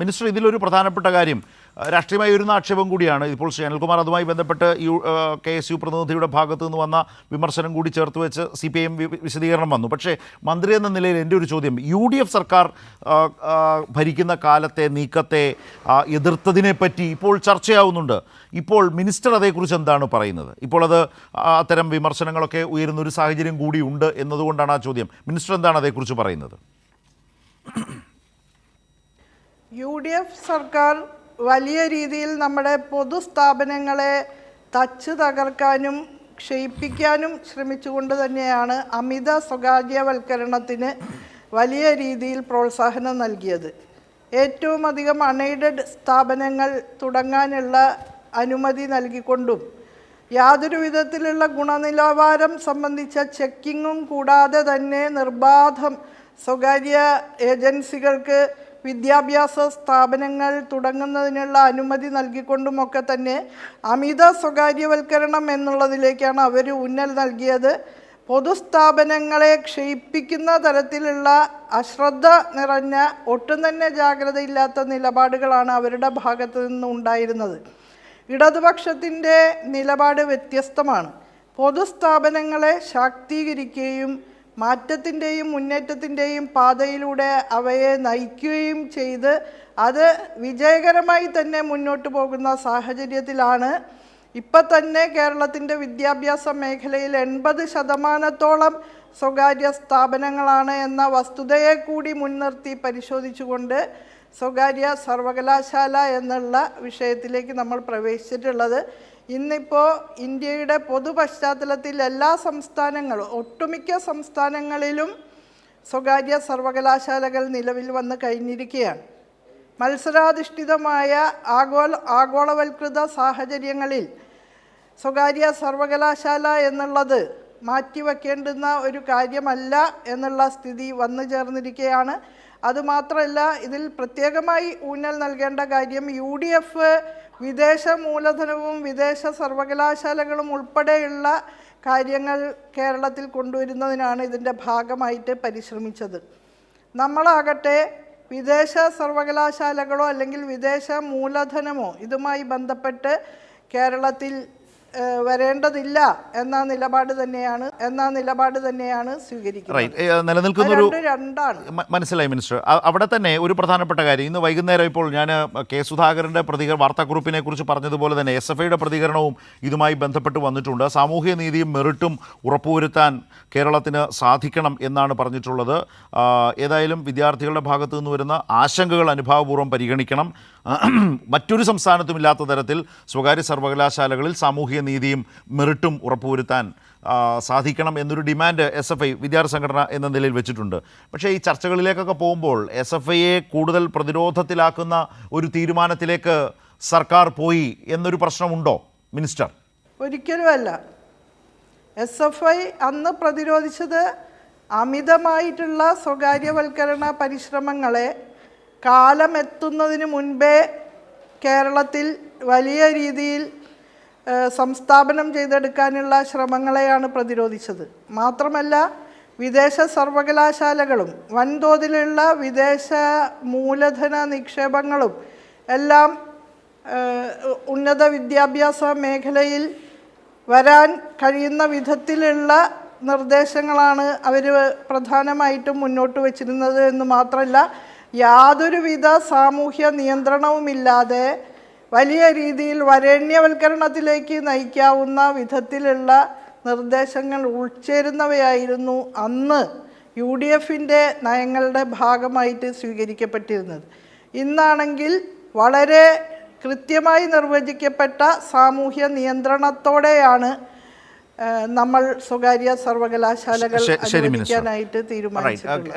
Minister ഇതിലൊരു പ്രധാനപ്പെട്ട കാര്യം. രാഷ്ട്രീയമായി വരുന്ന ആക്ഷേപം കൂടിയാണ്. ഇപ്പോൾ ശ്രീ അനിൽകുമാർ അതുമായി ബന്ധപ്പെട്ട് യു കെ എസ് യു പ്രതിനിധിയുടെ ഭാഗത്തു നിന്ന് വന്ന വിമർശനം കൂടി ചേർത്ത് വെച്ച് സി പി എം വിശദീകരണം വന്നു. പക്ഷേ മന്ത്രി എന്ന നിലയിൽ എന്റെ ഒരു ചോദ്യം യു ഡി എഫ് സർക്കാർ ഭരിക്കുന്ന കാലത്തെ നീക്കത്തെ എതിർത്തതിനെ പറ്റി ഇപ്പോൾ ചർച്ചയാവുന്നുണ്ട്. ഇപ്പോൾ മിനിസ്റ്റർ അതേക്കുറിച്ച് എന്താണ് പറയുന്നത്? ഇപ്പോൾ അത് അത്തരം വിമർശനങ്ങളൊക്കെ ഉയരുന്ന ഒരു സാഹചര്യം കൂടിയുണ്ട് എന്നതുകൊണ്ടാണ് ആ ചോദ്യം. മിനിസ്റ്റർ എന്താണ് അതേക്കുറിച്ച് പറയുന്നത്? യു ഡി എഫ് സർക്കാർ വലിയ രീതിയിൽ നമ്മുടെ പൊതുസ്ഥാപനങ്ങളെ തച്ച് തകർക്കാനും ക്ഷയിപ്പിക്കാനും ശ്രമിച്ചുകൊണ്ട് തന്നെയാണ് അമിത സ്വകാര്യവൽക്കരണത്തിന് വലിയ രീതിയിൽ പ്രോത്സാഹനം നൽകിയത്. ഏറ്റവും അധികം അൺഎയ്ഡഡ് സ്ഥാപനങ്ങൾ തുടങ്ങാനുള്ള അനുമതി നൽകിക്കൊണ്ടും യാതൊരു വിധത്തിലുള്ള ഗുണനിലവാരം സംബന്ധിച്ച ചെക്കിങ്ങും കൂടാതെ തന്നെ നിർബാധം സ്വകാര്യ ഏജൻസികൾക്ക് വിദ്യാഭ്യാസ സ്ഥാപനങ്ങൾ തുടങ്ങുന്നതിനുള്ള അനുമതി നൽകിക്കൊണ്ടുമൊക്കെ തന്നെ അമിത സ്വകാര്യവൽക്കരണം എന്നുള്ളതിലേക്കാണ് അവർ ഉന്നൽ നൽകിയത്. പൊതുസ്ഥാപനങ്ങളെ ക്ഷയിപ്പിക്കുന്ന തരത്തിലുള്ള അശ്രദ്ധ നിറഞ്ഞ ഒട്ടും തന്നെ ജാഗ്രതയില്ലാത്ത നിലപാടുകളാണ് അവരുടെ ഭാഗത്തു നിന്നുണ്ടായിരുന്നത് ഇടതുപക്ഷത്തിന്റെ നിലപാട് വ്യത്യസ്തമാണ്. പൊതുസ്ഥാപനങ്ങളെ ശാക്തീകരിക്കുകയും മാറ്റത്തിന്റെയും മുന്നേറ്റത്തിന്റെയും പാതയിലൂടെ അവയെ നയിക്കുകയും ചെയ്ത് അത് വിജയകരമായി തന്നെ മുന്നോട്ട് പോകുന്ന സാഹചര്യത്തിലാണ്. ഇപ്പം തന്നെ കേരളത്തിന്റെ വിദ്യാഭ്യാസ മേഖലയിൽ എൺപത് ശതമാനത്തോളം സ്വകാര്യ സ്ഥാപനങ്ങളാണ് എന്ന വസ്തുതയെ കൂടി മുൻനിർത്തി പരിശോധിച്ചുകൊണ്ട് സ്വകാര്യ സർവകലാശാല എന്നുള്ള വിഷയത്തിലേക്ക് നമ്മൾ പ്രവേശിച്ചിട്ടുള്ളത്. ഇന്നിപ്പോൾ ഇന്ത്യയുടെ പൊതു പശ്ചാത്തലത്തിൽ എല്ലാ സംസ്ഥാനങ്ങളും ഒട്ടുമിക്ക സംസ്ഥാനങ്ങളിലും സ്വകാര്യ സർവകലാശാലകൾ നിലവിൽ വന്ന് കഴിഞ്ഞിരിക്കുകയാണ്. മത്സരാധിഷ്ഠിതമായ ആഗോള ആഗോളവൽകൃത സാഹചര്യങ്ങളിൽ സ്വകാര്യ സർവകലാശാല എന്നുള്ളത് മാറ്റിവെക്കേണ്ടുന്ന ഒരു കാര്യമല്ല എന്നുള്ള സ്ഥിതി വന്നു ചേർന്നിരിക്കുകയാണ്. അതുമാത്രമല്ല ഇതിൽ പ്രത്യേകമായി ഊന്നൽ നൽകേണ്ട കാര്യം യു ഡി എഫ് വിദേശ മൂലധനവും വിദേശ സർവകലാശാലകളും ഉൾപ്പെടെയുള്ള കാര്യങ്ങൾ കേരളത്തിൽ കൊണ്ടുവരുന്നതിനാണ് ഇതിന്റെ ഭാഗമായിട്ട് പരിശ്രമിച്ചത്. നമ്മളാകട്ടെ വിദേശ സർവകലാശാലകളോ അല്ലെങ്കിൽ വിദേശ മൂലധനമോ ഇതുമായി ബന്ധപ്പെട്ട് കേരളത്തിൽ വരേണ്ടതില്ല എന്ന നിലപാട് തന്നെയാണ് എന്ന നിലപാട് തന്നെയാണ് സ്വീകരിക്കുന്നത്. റൈറ്റ് നിലനിൽക്കുന്ന ഒരു രണ്ടാണ്. മനസ്സിലായി മിനിസ്റ്റർ. അവിടെ തന്നെ ഒരു പ്രധാനപ്പെട്ട കാര്യം ഇന്ന് വൈകുന്നേരം ഇപ്പോൾ ഞാൻ കെ സുധാകരന്റെ പ്രതികരണം വാർത്താക്കുറിപ്പിനെ കുറിച്ച് പറഞ്ഞതുപോലെ തന്നെ എസ് എഫ് ഐയുടെ പ്രതികരണവും ഇതുമായി ബന്ധപ്പെട്ട് വന്നിട്ടുണ്ട്. സാമൂഹ്യ നീതിയും മെറിട്ടും ഉറപ്പുവരുത്താൻ കേരളത്തിന് സാധിക്കണം എന്നാണ് പറഞ്ഞിട്ടുള്ളത്. ഏതായാലും വിദ്യാർത്ഥികളുടെ ഭാഗത്തു നിന്ന് വരുന്ന ആശങ്കകൾ അനുഭാവപൂർവം പരിഗണിക്കണം. മറ്റൊരു സംസ്ഥാനത്തും ഇല്ലാത്ത തരത്തിൽ സ്വകാര്യ സർവകലാശാലകളിൽ സാമൂഹിക നീതിയും മെറിട്ടും ഉറപ്പുവരുത്താൻ സാധിക്കണം എന്നൊരു ഡിമാൻഡ് എസ് എഫ് ഐ വിദ്യാർത്ഥി സംഘടന എന്ന നിലയിൽ വെച്ചിട്ടുണ്ട്. പക്ഷേ ഈ ചർച്ചകളിലേക്കൊക്കെ പോകുമ്പോൾ എസ് എഫ് ഐയെ കൂടുതൽ പ്രതിരോധത്തിലാക്കുന്ന ഒരു തീരുമാനത്തിലേക്ക് സർക്കാർ പോയി എന്നൊരു പ്രശ്നമുണ്ടോ മിനിസ്റ്റർ? ഒരിക്കലുമല്ല. എസ് എഫ് ഐ അന്ന് പ്രതിരോധിച്ചത് അമിതമായിട്ടുള്ള സ്വകാര്യവൽക്കരണ പരിശ്രമങ്ങളെ കാലമെത്തുന്നതിന് മുൻപേ കേരളത്തിൽ വലിയ രീതിയിൽ സംസ്ഥാപനം ചെയ്തെടുക്കാനുള്ള ശ്രമങ്ങളെയാണ് പ്രതിരോധിച്ചത്. മാത്രമല്ല വിദേശ സർവകലാശാലകളും വൻതോതിലുള്ള വിദേശ മൂലധന നിക്ഷേപങ്ങളും എല്ലാം ഉന്നത വിദ്യാഭ്യാസ മേഖലയിൽ വരാൻ കഴിയുന്ന വിധത്തിലുള്ള നിർദ്ദേശങ്ങളാണ് അവർ പ്രധാനമായിട്ടും മുന്നോട്ട് വച്ചിരുന്നത് എന്ന് മാത്രമല്ല യാതൊരുവിധ സാമൂഹ്യ നിയന്ത്രണവുമില്ലാതെ വലിയ രീതിയിൽ വരേണ്യവൽക്കരണത്തിലേക്ക് നയിക്കാവുന്ന വിധത്തിലുള്ള നിർദ്ദേശങ്ങൾ ഉൾച്ചേരുന്നവയായിരുന്നു അന്ന് യു ഡി എഫിന്റെ നയങ്ങളുടെ ഭാഗമായിട്ട് സ്വീകരിക്കപ്പെട്ടിരുന്നത്. ഇന്നാണെങ്കിൽ വളരെ കൃത്യമായി നിർവചിക്കപ്പെട്ട സാമൂഹ്യ നിയന്ത്രണത്തോടെയാണ് നമ്മൾ സ്വകാര്യ സർവകലാശാലകൾ. അനുവദിക്കാനായിട്ട് തീരുമാനിച്ചിട്ടുള്ളത്.